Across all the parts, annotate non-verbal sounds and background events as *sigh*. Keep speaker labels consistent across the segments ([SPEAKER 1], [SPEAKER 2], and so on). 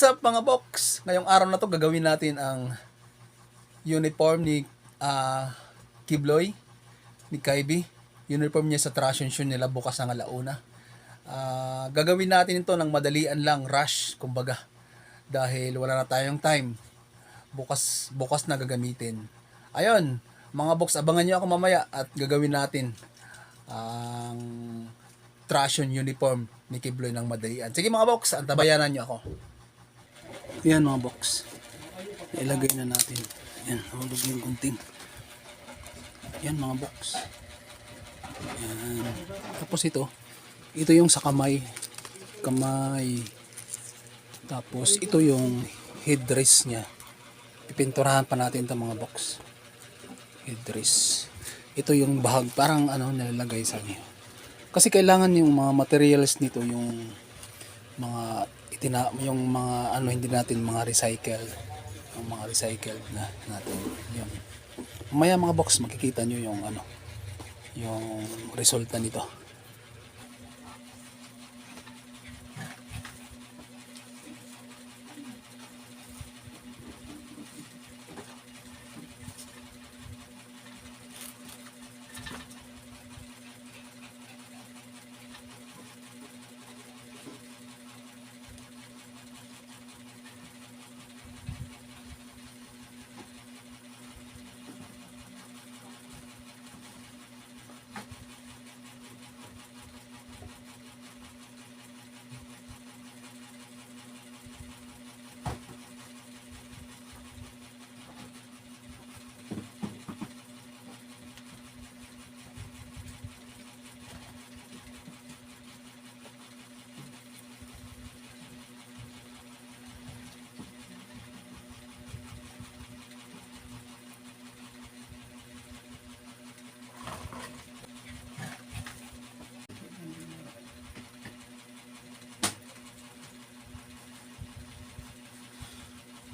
[SPEAKER 1] What's up mga box? Ngayong araw na to gagawin natin ang uniform ni ah, Kibloy, ni Kaibi. Uniform niya sa traction shoe nila bukas ng alauna. Ah, gagawin natin ito ng madalian lang, rush, kumbaga. Dahil wala na tayong time. Bukas, bukas na gagamitin. Ayun, mga box, abangan niyo ako mamaya at gagawin natin ang traction uniform ni Kibloy ng madalian. Sige mga box, antabayanan niyo ako. Yan mga box. Ilagay na natin. Yan, hulog yung kunting. Yan mga box. Yan. Tapos ito, ito yung sa kamay. Kamay. Tapos ito yung headrest niya. Ipinturahan pa natin ito mga box. Headrest. Ito yung bahag, parang ano nilalagay sa niyo. Kasi kailangan yung mga materials nito yung mga itina yung mga ano hindi natin mga recycle yung mga recycled na natin. Yun. Mamaya mga box makikita nyo yung ano yung resulta nito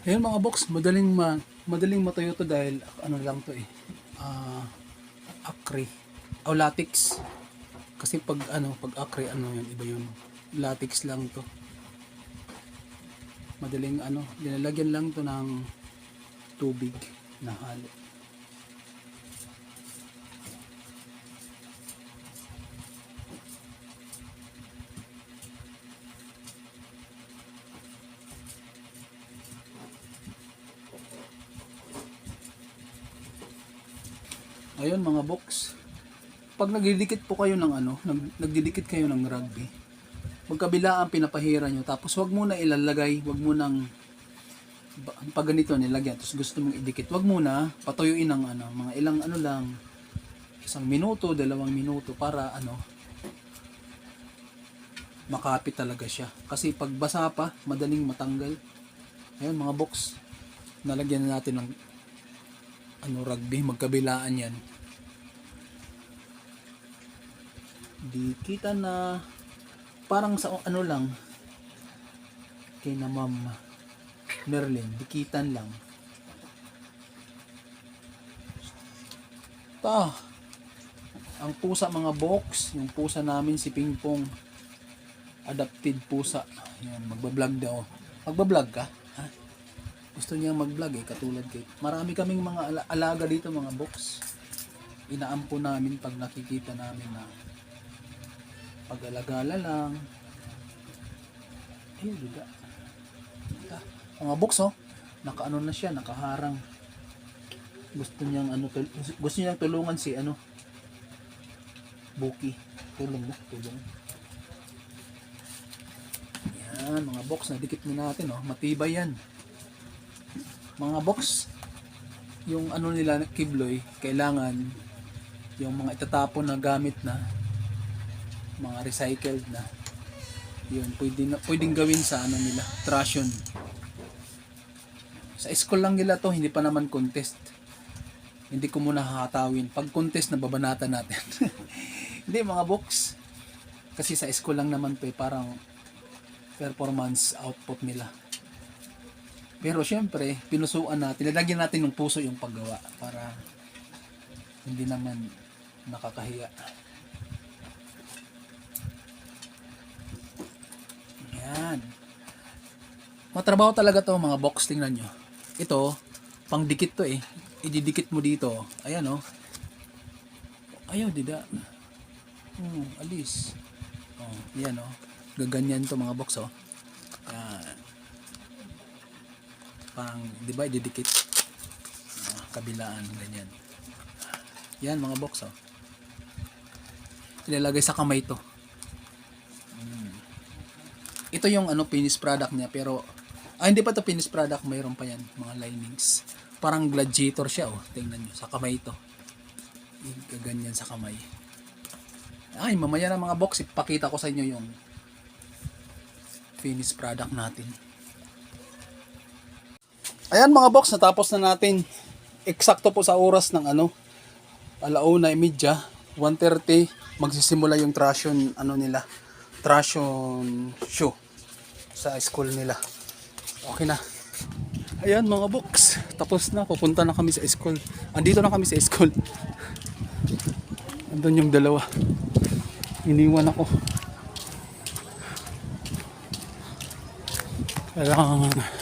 [SPEAKER 1] Ayun mga box, madaling ma madaling matuyo to dahil ano lang to eh. Ah, acry. O latex. Kasi pag ano, pag acry ano yun, iba yun. Latex lang to. Madaling ano, dinalagyan lang to ng tubig na halo. Ayun mga box. Pag nagdidikit po kayo ng ano, nag, nagdidikit kayo ng rugby, magkabila ang pinapahira nyo. Tapos wag muna ilalagay, wag mo nang pag ganito nilagyan, tapos gusto mong idikit, wag muna patuyuin ng ano, mga ilang ano lang, isang minuto, dalawang minuto para ano, makapit talaga siya. Kasi pag basa pa, madaling matanggal. Ayun mga box, nalagyan na natin ng ano rugby, magkabilaan yan. Di kita na parang sa ano lang kay na ma'am Merlin, dikitan lang. Ta, ang pusa mga box, yung pusa namin si Pingpong, adopted pusa. Yan, magbablog daw. Magbablog ka? Ha? Gusto niya mag-vlog eh, katulad kay. Marami kaming mga ala- alaga dito mga box. Inaampo namin pag nakikita namin na pag-alagala lang. Ayun, duga. Ah, Mga box oh, nakaano na siya, nakaharang. Gusto niyang ano, gusto niyang tulungan si ano, Buki. Tulong mo, tulong. Yan, mga box, nadikit na natin oh, matibay yan mga box yung ano nila kibloy kailangan yung mga itatapon na gamit na mga recycled na. Yun pwede na, pwedeng gawin sa ano nila traction sa school lang nila to hindi pa naman contest. Hindi ko muna hahatawin. Pag contest na babanatan natin. *laughs* Hindi mga box. Kasi sa school lang naman to eh, parang performance output nila pero syempre, pinusuan natin, nilagyan natin ng puso yung paggawa para hindi naman nakakahiya. Yan. Matrabaho talaga to mga box, tingnan nyo. Ito, pang dikit to eh. Ididikit mo dito. Ayan oh. Ayaw, dida. Oh, alis. Oh, yan oh. Gaganyan to mga box oh. Yan. Parang, di ba, ididikit. Ah, kabilaan, ganyan. Yan mga box oh. Ilalagay sa kamay to. Mm. Ito yung ano finished product niya pero ah hindi pa to finished product, mayroon pa yan mga linings. Parang gladiator siya oh. Tingnan niyo sa kamay to. Ganyan sa kamay. Ay, mamaya na mga box, ipakita ko sa inyo yung finished product natin. Ayan mga box, natapos na natin. Eksakto po sa oras ng ano, alauna imidya, 1.30, magsisimula yung tration, ano nila, tration show sa school nila. Okay na. Ayan mga box, tapos na, pupunta na kami sa school. Andito na kami sa school. Andun yung dalawa. Iniwan ako. Kailangan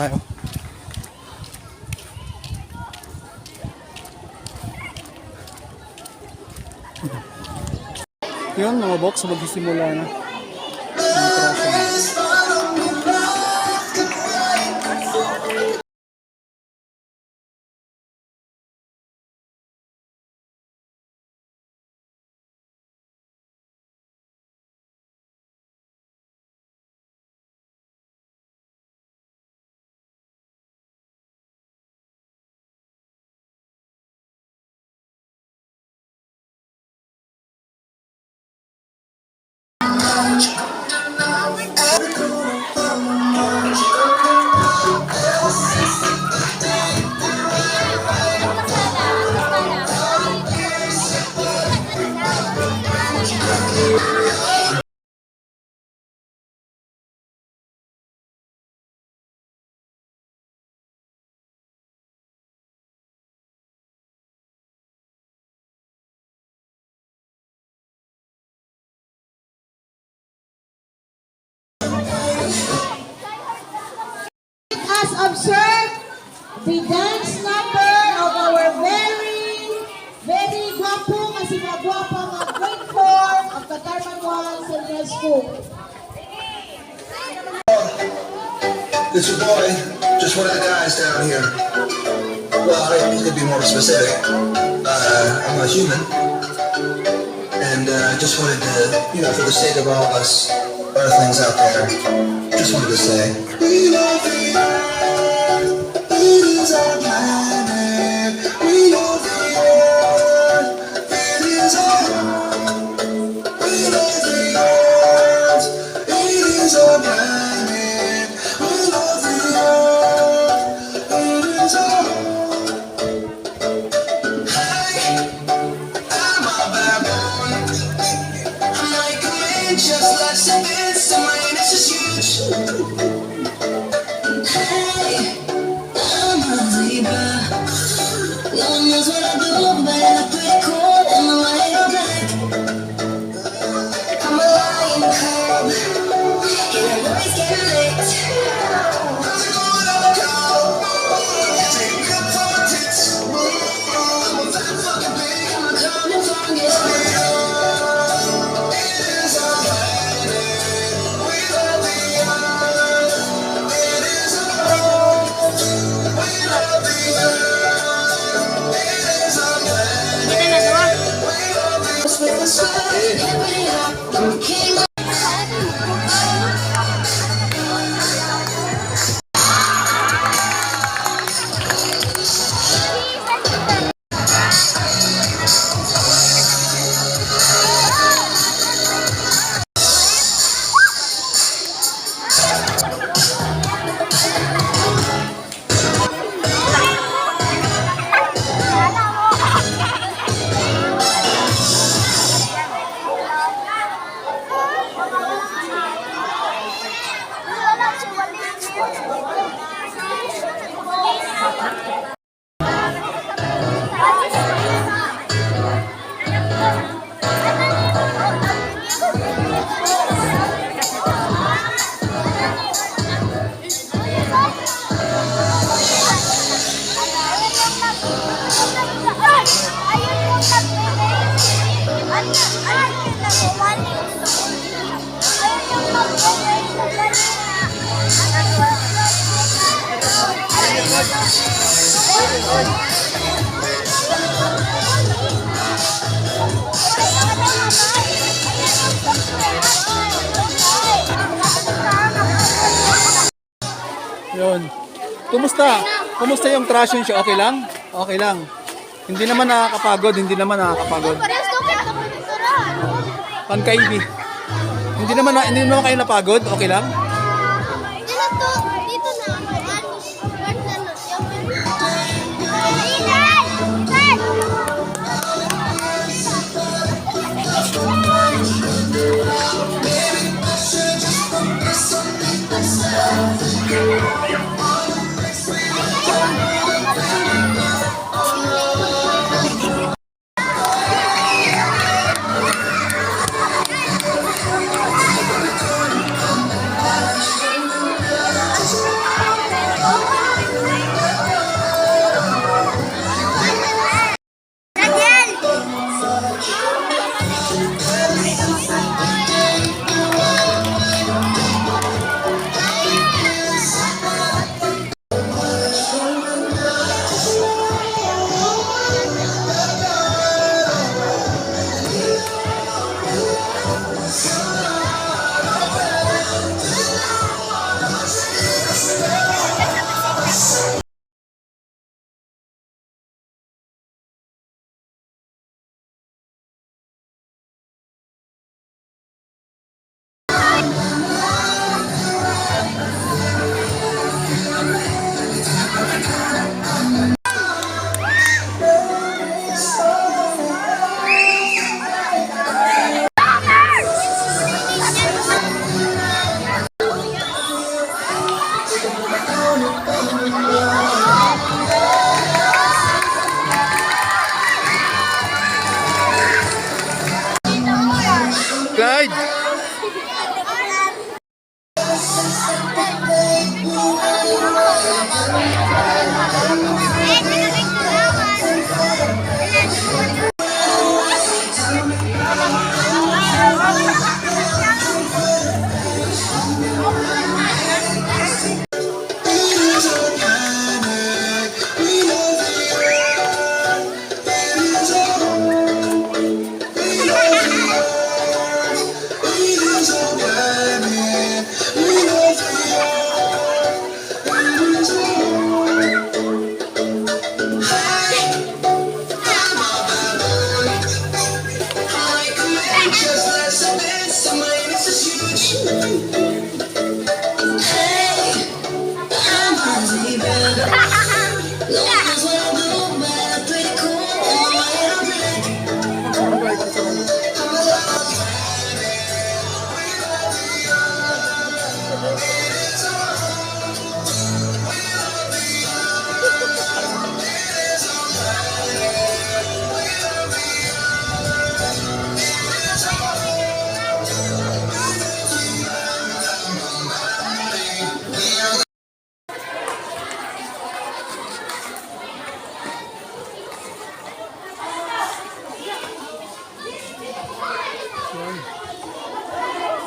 [SPEAKER 1] tayo. Yun mga box, magsisimula na.
[SPEAKER 2] Has observed the dance number of our very, very guwapo kasi nga guwapa nga grade 4 of 1 Central School.
[SPEAKER 3] It's your boy, just one of the guys down here. Well, I could be more specific. Uh, I'm a human, and uh, just wanted to, you know, for the sake of all of us Earthlings out there, just wanted to say, we love the earth time.
[SPEAKER 1] Yun. Kumusta? Kumusta yung trash yun siya? Okay lang? Okay lang. Hindi naman nakakapagod, hindi naman nakakapagod. Pankaibi. Hindi naman na, hindi naman kayo napagod, okay lang?
[SPEAKER 3] Hindi lang to, dito na,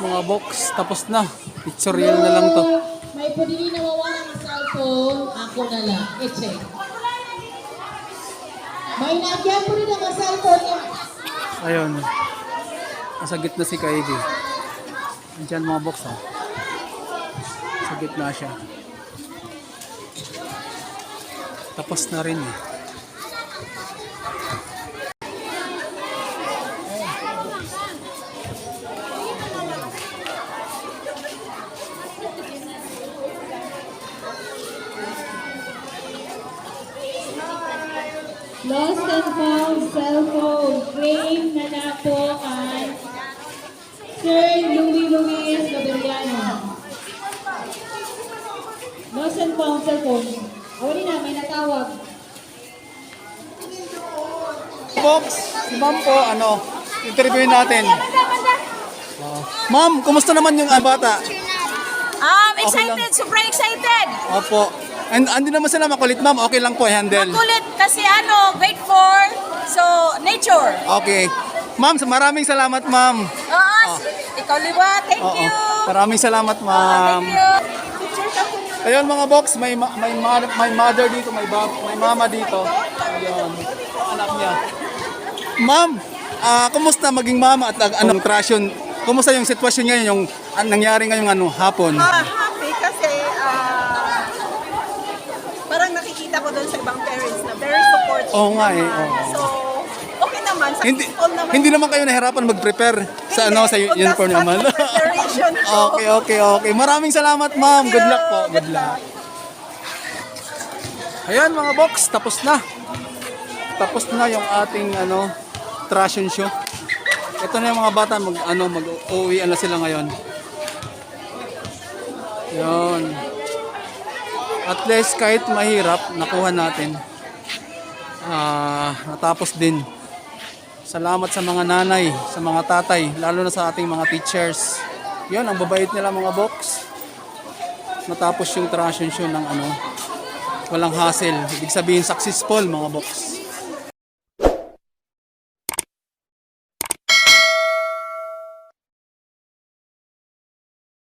[SPEAKER 1] Mga box, tapos na. Pictorial na lang to.
[SPEAKER 2] May pwede nawawala ng cellphone, ako na lang. I-check. May nagyan po rin ang cellphone.
[SPEAKER 1] Ayun. Nasa gitna si Kaidi. Andiyan mga box oh. Sa gitna siya. Tapos na rin eh.
[SPEAKER 2] Lost and found cellphone. Claim na na po kay Sir Louis Luis Gaberiano. Lost and found cellphone. Awali na, may natawag.
[SPEAKER 1] Box, si ma'am po, ano, interviewin natin. Ma'am, kumusta naman yung ah, bata?
[SPEAKER 4] Um,
[SPEAKER 1] Okay
[SPEAKER 4] excited, sobrang excited.
[SPEAKER 1] Opo. And andi naman sila makulit ma'am, okay lang po handle.
[SPEAKER 4] Makulit kasi ano, grade 4, so nature.
[SPEAKER 1] Okay. Ma'am, maraming salamat ma'am.
[SPEAKER 4] Oo,
[SPEAKER 5] ikaw liwa. Thank
[SPEAKER 1] Oo.
[SPEAKER 5] you.
[SPEAKER 1] Maraming salamat, ma'am.
[SPEAKER 5] Thank you.
[SPEAKER 1] Ayun mga box, may ma- may ma- may mother dito, may bab, may mama dito. Ayun. Anak niya. Ma'am, ah kumusta maging mama at uh, anong trasyon? Kumusta yung sitwasyon ngayon, yung an- nangyari ngayong ano, hapon?
[SPEAKER 4] Ah, happy kasi ah, parang nakikita ko doon sa ibang parents na very supportive
[SPEAKER 1] Oo nga eh,
[SPEAKER 4] naman.
[SPEAKER 1] oo.
[SPEAKER 4] So, okay naman.
[SPEAKER 1] Hindi
[SPEAKER 4] Successful naman.
[SPEAKER 1] hindi naman kayo nahirapan mag-prepare sa ano sa
[SPEAKER 4] Hindi.
[SPEAKER 1] uniform
[SPEAKER 4] That's
[SPEAKER 1] naman. *laughs*
[SPEAKER 4] preparation ko. *laughs*
[SPEAKER 1] okay, okay, okay. Maraming salamat, ma'am. Good luck po. Good luck. Ayan mga box, tapos na. Tapos na yung ating ano trashion show. Ito na yung mga bata mag ano mag uuwi na sila ngayon. Yon. At least kahit mahirap, nakuha natin. Ah, natapos din. Salamat sa mga nanay, sa mga tatay, lalo na sa ating mga teachers. Yan, ang babait nila mga box. Natapos yung transition ng ano, walang hassle. Ibig sabihin successful mga box.